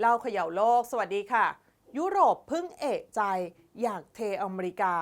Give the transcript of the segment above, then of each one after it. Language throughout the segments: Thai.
เล่าเขย่าโลก สวัสดีค่ะ ยุโรปเพิ่งเอะใจ อยากเทอเมริกา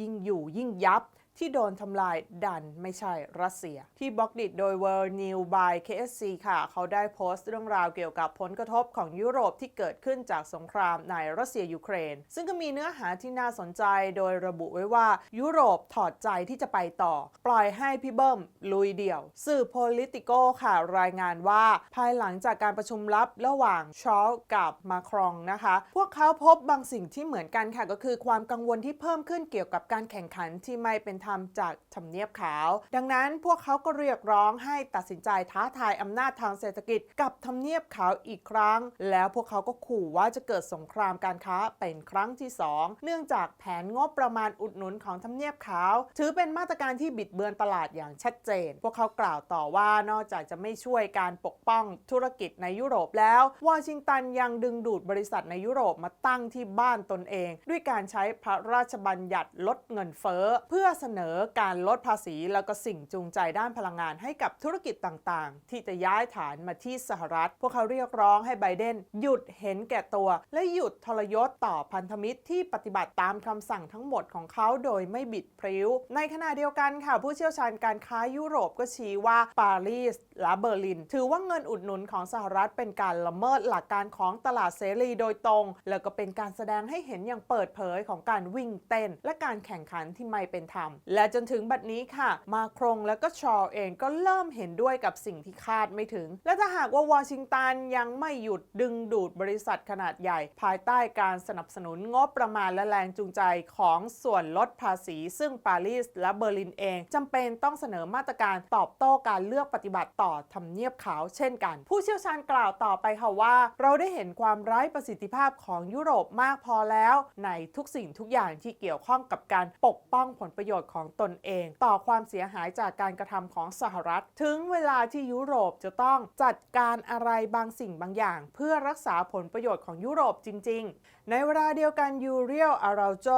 ยิ่งอยู่ยิ่งยับ ที่โดนทำลายดันไม่ใช่รัสเซีย ที่บล็อกดิโดย World New by KSC ค่ะ เขาได้โพสต์เรื่องราวเกี่ยวกับผลกระทบของยุโรปที่เกิดขึ้นจากสงครามในรัสเซียยูเครน ซึ่งก็มีเนื้อหาที่น่าสนใจโดยระบุไว้ว่ายุโรปถอดใจที่จะไปต่อ ปล่อยให้พี่เบิ้มลุยเดี่ยว สื่อ Politico ค่ะรายงานว่า ภายหลังจากการประชุมลับระหว่างชอลกับมาครองนะคะ พวกเขาพบบางสิ่งที่เหมือนกันค่ะก็คือความกังวลที่เพิ่มขึ้นเกี่ยวกับการแข่งขันที่ไม่เป็นธรรมจากทำเนียบขาว ดังนั้นพวกเขาก็เรียกร้องให้ตัดสินใจท้าทายอำนาจทางเศรษฐกิจกับทำเนียบขาวอีกครั้ง แล้วพวกเขาก็ขู่ว่าจะเกิดสงครามการค้าเป็นครั้งที่ 2 เนื่องจากแผนงบประมาณอุดหนุนของทำเนียบขาว ถือเป็นมาตรการที่บิดเบือนตลาดอย่างชัดเจน พวกเขากล่าวต่อว่านอกจากจะไม่ช่วยการปกป้องธุรกิจในยุโรปแล้ววอชิงตันยังดึงดูดบริษัทในยุโรปมาตั้งที่บ้านตนเอง ด้วยการใช้พระราชบัญญัติลดเงินเฟ้อ เพื่อสนอการลดภาษีแล้วก็สิ่งจูงใจด้านพลังงานให้กับธุรกิจต่างๆ ที่จะย้ายฐานมาที่สหรัฐ พวกเขาเรียกร้องให้ไบเดนหยุดเห็นแก่ตัว และหยุดทรยศต่อพันธมิตรที่ปฏิบัติตามคำสั่งทั้งหมดของเขาโดยไม่บิดพริ้ว ในขณะเดียวกันค่ะ ผู้เชี่ยวชาญการค้ายุโรปก็ชี้ว่าปารีสและเบอร์ลิน ถือว่าเงินอุดหนุนของสหรัฐเป็นการละเมิดหลักการของตลาดเสรีโดยตรง แล้วก็เป็นการแสดงให้เห็นอย่างเปิดเผยของการวิ่งเต้น และการแข่งขันที่ไม่เป็นธรรมและจนถึงบัดนี้ค่ะ มาครงและก็ชอลเองก็เริ่มเห็นด้วยกับสิ่งที่คาดไม่ถึง และถ้าหากว่าวอชิงตันยังไม่หยุดดึงดูดบริษัทขนาดใหญ่ ภายใต้การสนับสนุนงบประมาณและแรงจูงใจของส่วนลดภาษี ซึ่งปารีสและเบอร์ลินเองจำเป็นต้องเสนอมาตรการตอบโต้การเลือกปฏิบัติต่อทำเนียบขาวเช่นกัน ผู้เชี่ยวชาญกล่าวต่อไปค่ะว่า เราได้เห็นความไร้ประสิทธิภาพของยุโรปมากพอแล้ว ในทุกสิ่งทุกอย่างที่เกี่ยวข้องกับการปกป้องผลประโยชน์ของตนเอง ต่อความเสียหายจากการกระทำของสหรัฐ ถึงเวลาที่ยุโรปจะต้องจัดการอะไรบางสิ่งบางอย่าง เพื่อรักษาผลประโยชน์ของยุโรปจริง ๆ ในเวลาเดียวกันยูเรียลอาราโจ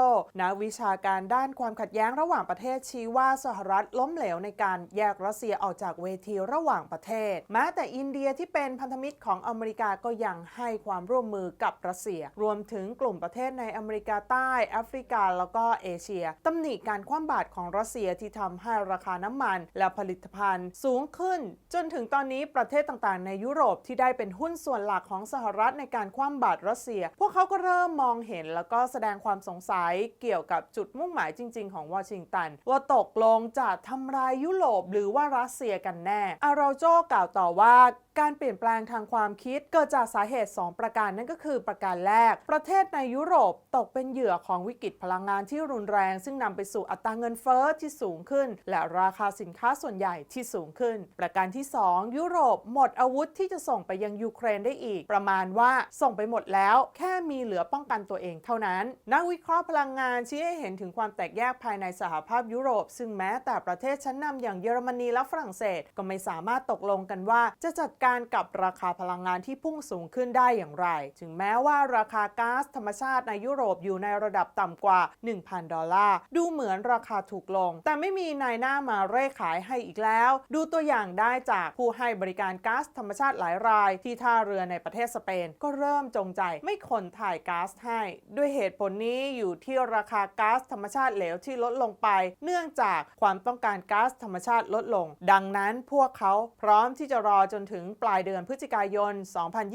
นักวิชาการด้านความขัดแย้งระหว่างประเทศชี้ว่าสหรัฐล้มเหลวในการแยกรัสเซียออกจากเวทีระหว่างประเทศ แม้แต่อินเดียที่เป็นพันธมิตรของอเมริกาก็ยังให้ความร่วมมือกับรัสเซีย รวมถึงกลุ่มประเทศในอเมริกาใต้แอฟริกาแล้วก็เอเชียตำหนิการคว่ำบาตรของรัสเซียที่ทำให้ราคาน้ำมันและผลิตภัณฑ์สูงขึ้น จนถึงตอนนี้ประเทศต่างๆ ในยุโรปที่ได้เป็นหุ้นส่วนหลักของสหรัฐในการคว่ำบาตรรัสเซีย พวกเขาก็เริ่มมองเห็นแล้วก็แสดงความสงสัยเกี่ยวกับจุดมุ่งหมายจริง ๆ ของวอชิงตัน ว่าตกลงจะทำลายยุโรปหรือว่ารัสเซียกันแน่ อาราโจกล่าวต่อว่าการเปลี่ยนแปลงทางความคิดเกิดจากสาเหตุ 2 ประการนั่นก็คือประการแรก ประเทศในยุโรปตกเป็นเหยื่อของวิกฤตพลังงานที่รุนแรง ซึ่งนำไปสู่อัตราเงินเฟ้อที่สูงขึ้น และราคาสินค้าส่วนใหญ่ที่สูงขึ้น ประการที่ 2 ยุโรปหมดอาวุธที่จะส่งไปยังยูเครนได้อีก ประมาณว่าส่งไปหมดแล้ว แค่มีเหลือป้องกันตัวเองเท่านั้น นักวิเคราะห์พลังงานชี้ให้เห็นถึงความแตกแยกภายในสหภาพยุโรป ซึ่งแม้แต่ประเทศชั้นนำอย่างเยอรมนีและฝรั่งเศสก็ไม่สามารถตกลงกันว่า จะจัดการกับราคาพลังงานที่พุ่งสูงขึ้นได้อย่างไร ถึงแม้ว่าราคาก๊าซธรรมชาติในยุโรปอยู่ในระดับต่ำกว่า 1,000 ดอลลาร์ ดูเหมือนราคาถูกลง แต่ไม่มีนายหน้ามาเร่ขายให้อีกแล้ว ดูตัวอย่างได้จากผู้ให้บริการก๊าซธรรมชาติหลายราย ที่ท่าเรือในประเทศสเปน ก็เริ่มจงใจไม่คนถ่ายก๊าซให้ ด้วยเหตุผลนี้อยู่ที่ราคาก๊าซธรรมชาติเหลวที่ลดลงไป เนื่องจากความต้องการก๊าซธรรมชาติลดลง ดังนั้นพวกเขาพร้อมที่จะรอจนถึงปลายเดือนพฤศจิกายน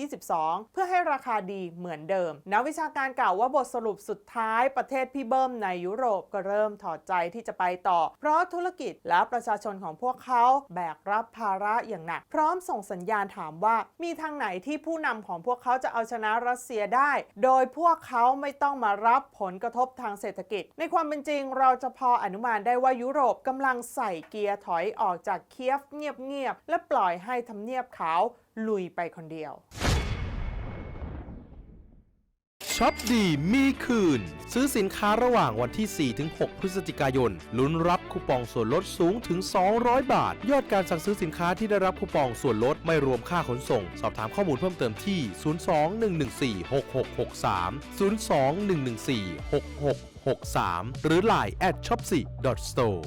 2022 เพื่อให้ราคาดีเหมือนเดิม นักวิชาการกล่าวว่าบทสรุปสุดท้ายประเทศพี่เบิ้มในยุโรปก็เริ่มถอดใจที่จะไปต่อ เพราะธุรกิจและประชาชนของพวกเขาแบกรับภาระอย่างหนัก พร้อมส่งสัญญาณถามว่า มีทางไหนที่ผู้นำของพวกเขาจะเอาชนะรัสเซียได้ โดยพวกเขาไม่ต้องมารับผลกระทบทางเศรษฐกิจ ในความเป็นจริงเราจะพออนุมานได้ว่ายุโรปกำลังใส่เกียร์ถอยออกจากเคียฟเงียบๆและปล่อยให้ทำเนียบขาวลุยไปคนเดียว ช็อปดีมีคืน ซื้อสินค้าระหว่างวันที่4-6พฤศจิกายน ลุ้นรับคูปองส่วนลดสูงถึง 200 บาท ยอดการสั่งซื้อสินค้าที่ได้รับคูปองส่วนลดไม่รวมค่าขนส่ง สอบถามข้อมูลเพิ่มเติมที่ 02-114-6663 02-114-6663 หรือ Line at shopsi store